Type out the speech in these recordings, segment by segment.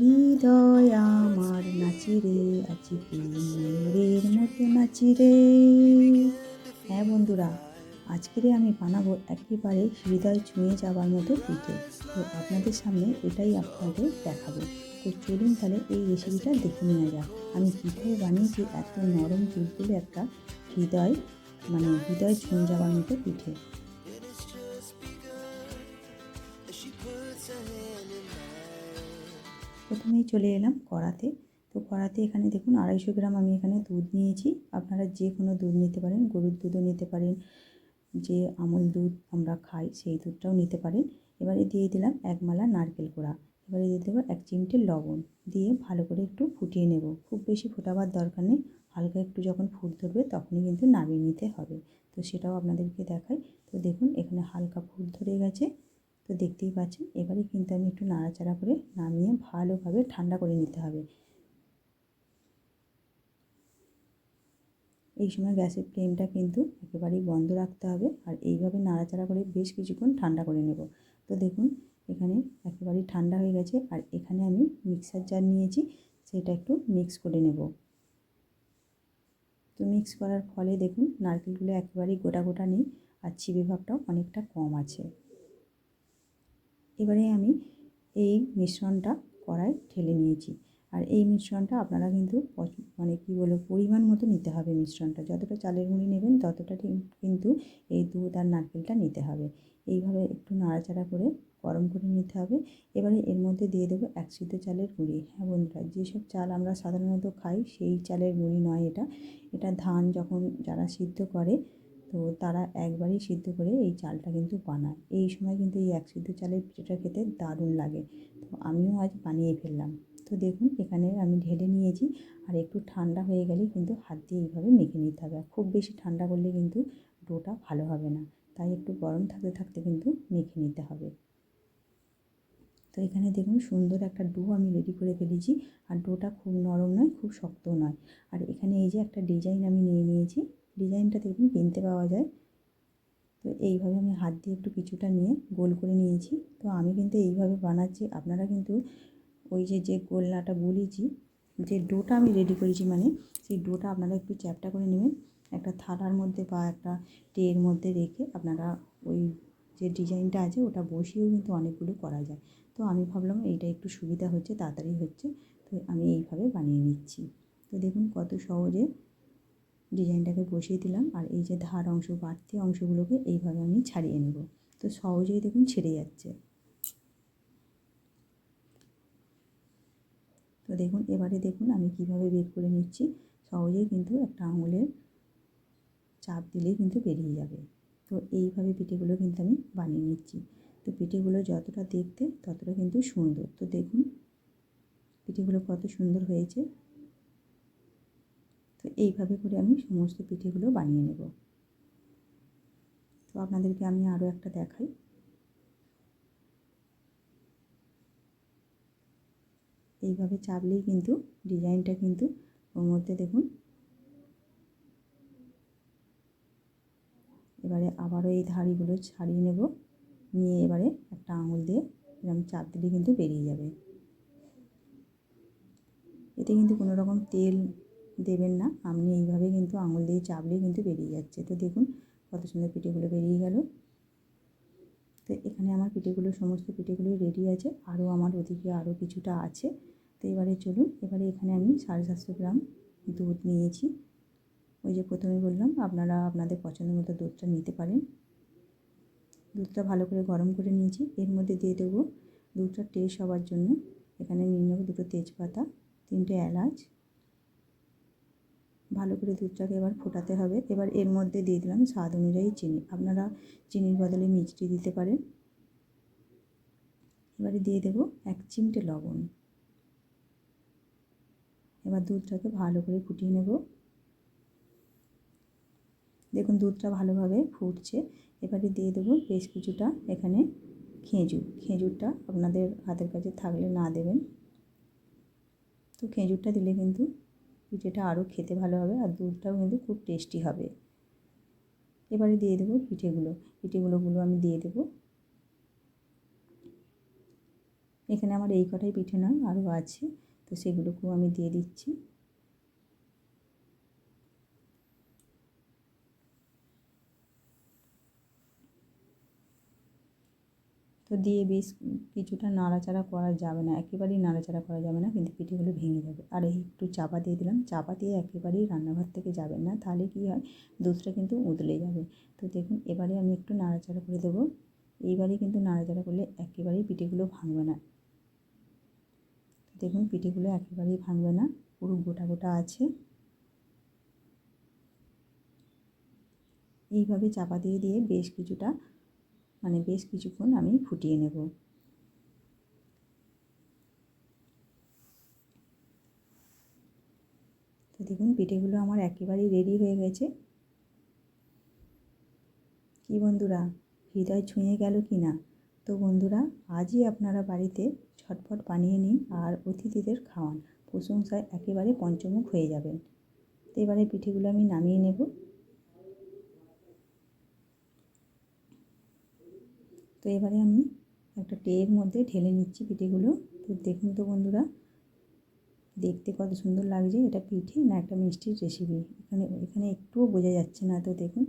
হৃদয় আমার নাচি রে আজকে ময়ূরের মতো নাচি রে হ্যাঁ বন্ধুরা, আজকেরে আমি বানাবো একেবারে হৃদয় ছুঁয়ে যাওয়ার মতো পিঠে। তো আপনাদের সামনে এটাই আপনাদের দেখাবো। তো চলুন তাহলে এই রেসিপিটা দেখে নেওয়া যাক। আমি কীভাবে বানিয়েছি এত নরম তুলতুলে একটা হৃদয় মানে হৃদয় ছুঁয়ে যাওয়ার মতো পিঠে। প্রথমেই চলে এলাম কড়াতে। তো কড়াতে এখানে দেখুন আড়াইশো গ্রাম আমি এখানে দুধ নিয়েছি। আপনারা যে কোনো দুধ নিতে পারেন, গরুর দুধও নিতে পারেন, যে আমল দুধ আমরা খাই সেই দুধটাও নিতে পারেন। এবারে দিয়ে দিলাম এক মালা নারকেল কোড়া এবারে দিয়ে দেবো এক চিমটে লবণ। দিয়ে ভালো করে একটু ফুটিয়ে নেব। খুব বেশি ফোটাবার দরকার নেই। হালকা একটু যখন ফুট ধরবে তখনই কিন্তু নামিয়ে নিতে হবে। তো সেটাও আপনাদেরকে দেখাই। তো দেখুন এখানে হালকা ফুট ধরে গেছে। তো দেখতেই পাচ্ছেন, এবারে কিন্তু আমি একটু নাড়াচাড়া করে নামিয়ে ভালোভাবে ঠান্ডা করে নিতে হবে। এই সময় গ্যাসের ফ্লেমটা কিন্তু একেবারেই বন্ধ রাখতে হবে আর এইভাবে নাড়াচাড়া করে বেশ কিছুক্ষণ ঠান্ডা করে নেব। তো দেখুন, এখানে একেবারেই ঠান্ডা হয়ে গেছে আর এখানে আমি মিক্সার জার নিয়েছি, সেটা একটু মিক্স করে নেব। তো মিক্স করার ফলে দেখুন, নারকেলগুলো একেবারেই গোটা গোটা নেই আর চিবে ভাবটাও অনেকটা কম আছে। এবারে আমি এই মিশ্রণটা কড়াই ঢেলে নিয়েছি। আর এই মিশ্রণটা আপনারা কিন্তু মানে কী বলব, পরিমাণ মতো নিতে হবে মিশ্রণটা। যতটা চালের গুঁড়ি নেবেন, ততটা কিন্তু এই দুধ আর নারকেলটা নিতে হবে। এইভাবে একটু নাড়াচাড়া করে গরম করে নিতে হবে। এবারে এর মধ্যে দিয়ে দেবো এক সিদ্ধ চালের গুঁড়ি। হ্যাঁ বন্ধুরা, যেসব চাল আমরা সাধারণত খাই, সেই চালের গুঁড়ি নয় এটা। এটা ধান যখন যারা সিদ্ধ করে তো তারা একবারই সিদ্ধ করে এই চালটা কিন্তু বানায়। এই সময় কিন্তু এই এক সিদ্ধ চালের পিঠাটা খেতে দারুণ লাগে। তো আমিও আজ বানিয়ে ফেললাম। তো দেখুন, এখানে আমি ঢেলে নিয়েছি আর একটু ঠান্ডা হয়ে গেলেই কিন্তু হাত দিয়ে এইভাবে মেখে নিতে হবে। আর খুব বেশি ঠান্ডা করলে কিন্তু ডোটা ভালো হবে না। তাই একটু গরম থাকতে থাকতে কিন্তু মেখে নিতে হবে। তো এখানে দেখুন, সুন্দর একটা ডো আমি রেডি করে ফেলেছি। আর ডোটা খুব নরম নয়, খুব শক্ত নয়। আর এখানে এই যে একটা ডিজাইন আমি নিয়ে নিয়েছি। ডিজাইনটা দেখুন কিনতে পাওয়া যায়। তো এইভাবে আমি হাত দিয়ে একটু কিছুটা নিয়ে গোল করে নিয়েছি। তো আমি কিন্তু এইভাবে বানাচ্ছি। আপনারা কিন্তু ওই যে যে গোলনাটা বলেছি, যে ডোটা আমি রেডি করেছি মানে সেই ডোটা আপনারা একটু চ্যাপটা করে নেবেন। একটা থালার মধ্যে বা একটা ট্রের মধ্যে রেখে আপনারা ওই যে ডিজাইনটা আছে ওটা বসিয়েও কিন্তু অনেকগুলো করা যায়। তো আমি ভাবলাম এইটা একটু সুবিধা হচ্ছে, তাড়াতাড়ি হচ্ছে। তো আমি এইভাবে বানিয়ে নিচ্ছি। তো দেখুন কত সহজে ডিজাইনটাকে বসিয়ে দিলাম আর এই যে ধার অংশ বাড়তি অংশগুলোকে এইভাবে আমি ছাড়িয়ে নেব। তো সহজেই দেখুন ছেড়ে যাচ্ছে। তো দেখুন, এবারে দেখুন আমি কীভাবে বের করে নিচ্ছি। সহজেই কিন্তু একটা আঙুলের চাপ দিলেই কিন্তু বেরিয়ে যাবে। তো এইভাবে পিঠেগুলো কিন্তু আমি বানিয়ে নিচ্ছি। তো পিঠেগুলো যতটা দেখতে ততটা কিন্তু সুন্দর। তো দেখুন, পিঠেগুলো কত সুন্দর হয়েছে। তো এইভাবে করে আমি সমস্ত পিঠেগুলো বানিয়ে নেব। তো আপনাদেরকে আমি আরও একটা দেখাই। এইভাবে চাপলেই কিন্তু ডিজাইনটা কিন্তু ওর মধ্যে দেখুন। এবারে আবারও এই ধাড়িগুলো ছাড়িয়ে নেব। নিয়ে এবারে একটা আঙুল দিয়ে এরকম চাপ দিলে কিন্তু বেরিয়ে যাবে। এতে কিন্তু কোনো রকম তেল দেবেন না। আপনি এইভাবে কিন্তু আঙুল দিয়ে চাপলেই কিন্তু বেরিয়ে যাচ্ছে। তো দেখুন কত সুন্দর পিঠেগুলো বেরিয়ে গেল। তো এখানে আমার পিঠেগুলো, সমস্ত পিঠেগুলোই রেডি আছে। আরও আমার ওদিকে আরও কিছুটা আছে। তো এবারে চলুন, এবারে এখানে আমি সাড়ে সাতশো গ্রাম দুধ নিয়েছি। ওই যে প্রথমে বললাম, আপনারা আপনাদের পছন্দ মতো দুধটা নিতে পারেন। দুধটা ভালো করে গরম করে নিয়েছি। এর মধ্যে দিয়ে দেবো দুধটা টেস্ট হওয়ার জন্য। এখানে নিয়ে নেব দুটো তেজপাতা, তিনটে এলাচ ভালো করে দুধটাকে এবার ফোটাতে হবে। এবার এর মধ্যে দিয়ে দিলাম স্বাদ অনুযায়ী চিনি। আপনারা চিনির বদলে মিষ্টি দিতে পারেন। এবারে দিয়ে দেব এক চিমটে লবণ। এবার দুধটাকে ভালো করে ফুটিয়ে নেব। দেখুন দুধটা ভালোভাবে ফুটছে। এবারে দিয়ে দেবো বেশ কিছুটা এখানে খেজুর। খেজুরটা আপনাদের হাতের কাছে থাকলে না দেবেন। তো খেজুরটা দিলে কিন্তু পিঠেটা আরও খেতে ভালো হবে আর দুধটাও কিন্তু খুব টেস্টি হবে। এবারে দিয়ে দেবো পিঠেগুলো। পিঠেগুলোগুলো আমি দিয়ে দেবো। এখানে আমার এই কটাই পিঠে নয় আরও আছে। তো সেগুলোকেও আমি দিয়ে দিচ্ছি। তো দিয়ে বেশ কিছুটা নাড়াচাড়া করা যাবে না, একেবারেই নাড়াচাড়া করা যাবে না, কিন্তু পিঠেগুলো ভেঙে যাবে। আর এই একটু চাপা দিয়ে দিলাম, চাপা দিয়ে একেবারেই রান্নাঘর থেকে যাবেন না, তাহলে কী হয়, দুধটা কিন্তু উতলে যাবে। তো দেখুন, এবারে আমি একটু নাড়াচাড়া করে দেবো, এইবারে কিন্তু নাড়াচাড়া করলে একেবারেই পিঠেগুলো ভাঙবে না। দেখুন, পিঠেগুলো একেবারেই ভাঙবে না, পুরো গোটা গোটা আছে। এইভাবে চাপা দিয়ে দিয়ে বেশ কিছুটা মানে বেশ কিছুক্ষণ আমি ফুটিয়ে নেব। তো দেখুন, পিঠেগুলো আমার একেবারেই রেডি হয়ে গেছে। কি বন্ধুরা, হৃদয় ছুঁয়ে গেল কি না? তো বন্ধুরা, আজই আপনারা বাড়িতে ছটফট বানিয়ে নিন আর অতিথিদের খাওয়ান। প্রশংসায় একেবারে পঞ্চমুখ হয়ে যাবেন। তো এবারে পিঠেগুলো আমি নামিয়ে নেব। তো এবারে আমি একটা টের মধ্যে ঢেলে নিচ্ছি পিঠেগুলো। তো দেখুন তো বন্ধুরা, দেখতে কত সুন্দর লাগছে এটা পিঠে না একটা মিষ্টির রেসিপি এখানে এখানে একটুও বোঝা যাচ্ছে না। তো দেখুন,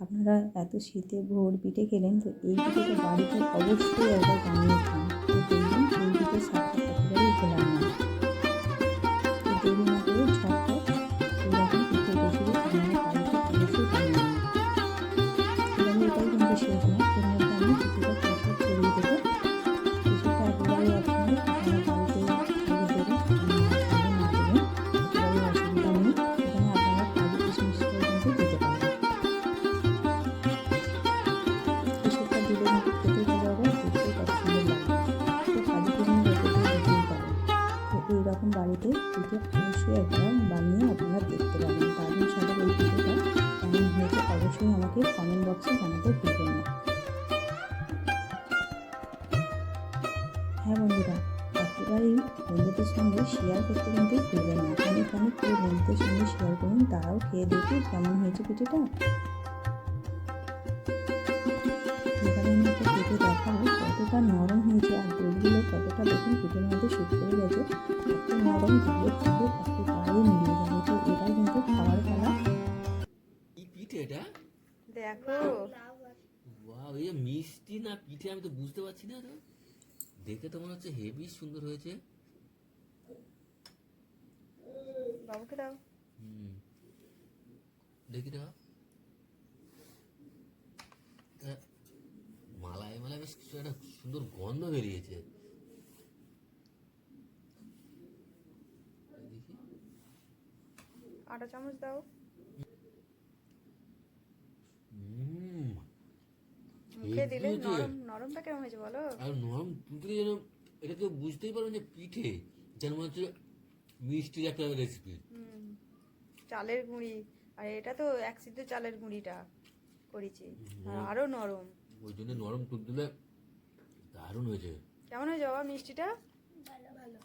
আপনারা এত শীতে ভোর পিঠে খেলেন তো এই পিঠেটা বাড়িতে অবশ্যই একবার বানিয়ে খান। বন্ধুদের সঙ্গে শেয়ার করতে কিন্তু ভুলবেন না। অনেক অনেক করে বন্ধুদের সঙ্গে শেয়ার করুন তারাও খেয়ে দেখে কেমন হয়েছে পিঠেটা এবারে আমি একটা কেটে দেখাবো কতটা নরম হয়েছে আর দুধগুলো কতটা দেখুন পিঠের মধ্যে শুট করে গেছে। এত নরম মিলিয়ে যাবে। তো এটা কিন্তু খাওয়ার পালা। দেখো। ওয়াও মিষ্টি না পিঠে আমি তো বুঝতে পারছি না দেখে তো মনে হচ্ছে হেভি সুন্দর হয়েছে। বাবুকে দাও। হুম। দেখি তা। মালায় মালায় বেশ কিছু একটা সুন্দর গন্ধ বেরিয়েছে। দেখি। আটা চামচ দাও। মুখে দিলে নরম নরমটা কেমন হয়েছে বলো? আর নরম যেন এটা তো বুঝতেই পারবেন যে পিঠে যেন মনে হচ্ছে মিষ্টির একটা রেসিপি হুম চালের গুঁড়ি। আর এটা তো এক সিদ্ধ চালের গুঁড়িটা করেছি। আর আরও নরম। ওই জন্য নরম দিলে দারুণ হয়েছে। কেমন হয়েছে বাবা মিষ্টিটা? ভালো।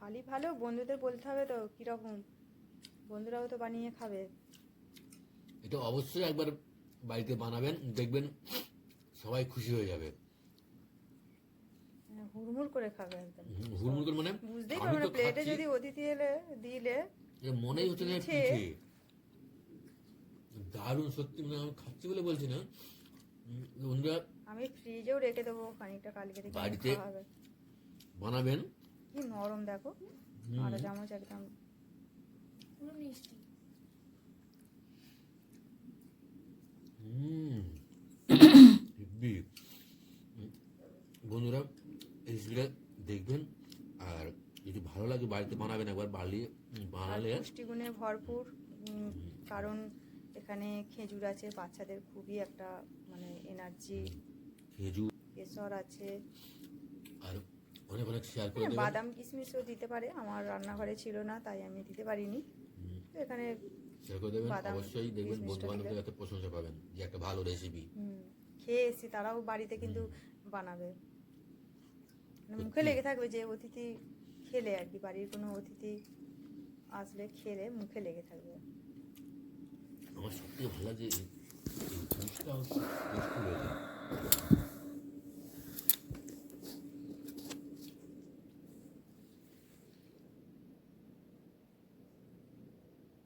খালি ভালো? বন্ধুদের বলতে হবে তো কীরকম? বন্ধুরাও তো বানিয়ে খাবে। এটা অবশ্যই একবার বাড়িতে বানাবেন দেখবেন সবাই খুশি হয়ে যাবে। হুড়মুড় করে খাবে একদম। হুড়মুড় করে মানে বুঝতেই পারবে না প্লেটে যদি অতিথি এলে দিলে মনেই হচ্ছে না পিঠে। পিঠে। দারুণ সত্যি মানে আমি খাচ্ছি বলে বলছি না। আমি ফ্রিজেও রেখে দেবো খানিকটা কালকে থেকে বাড়িতে- বানাবেন। কি নরম দেখো। আটা চামচ একদম। হুম হেব্বি। উম, বন্ধুরা এই রেসিপিটা দেখবেন আর যদি ভালো লাগে বাড়িতে বানাবেন একবার বাড়িয়ে বানালে। পুষ্টিগুণে ভরপুর কারণ এখানে খেজুর আছে বাচ্চাদের খুবই একটা মানে এনার্জি খেজুর। কেশর আছে। আর অনেক অনেক শেয়ার করে হ্যাঁ, বাদাম কিশমিশও দিতে পারে আমার রান্নাঘরে ছিল না তাই আমি দিতে পারিনি। তো এখানে শেয়ার করে দেবেন বাদাম, অবশ্যই দেখবেন বন্ধু বান্ধবদের কাছে প্রশংসা পাবেন যে একটা ভালো রেসিপি হুম, খেয়ে এসছি তারাও বাড়িতে কিন্তু বানাবে। মানে মুখে লেগে থাকবে যে অতিথি খেলে আর কি, বাড়ির কোনো অতিথি আসলে খেলে, মুখে লেগে থাকবে। আমার সত্যি ভালো লাগে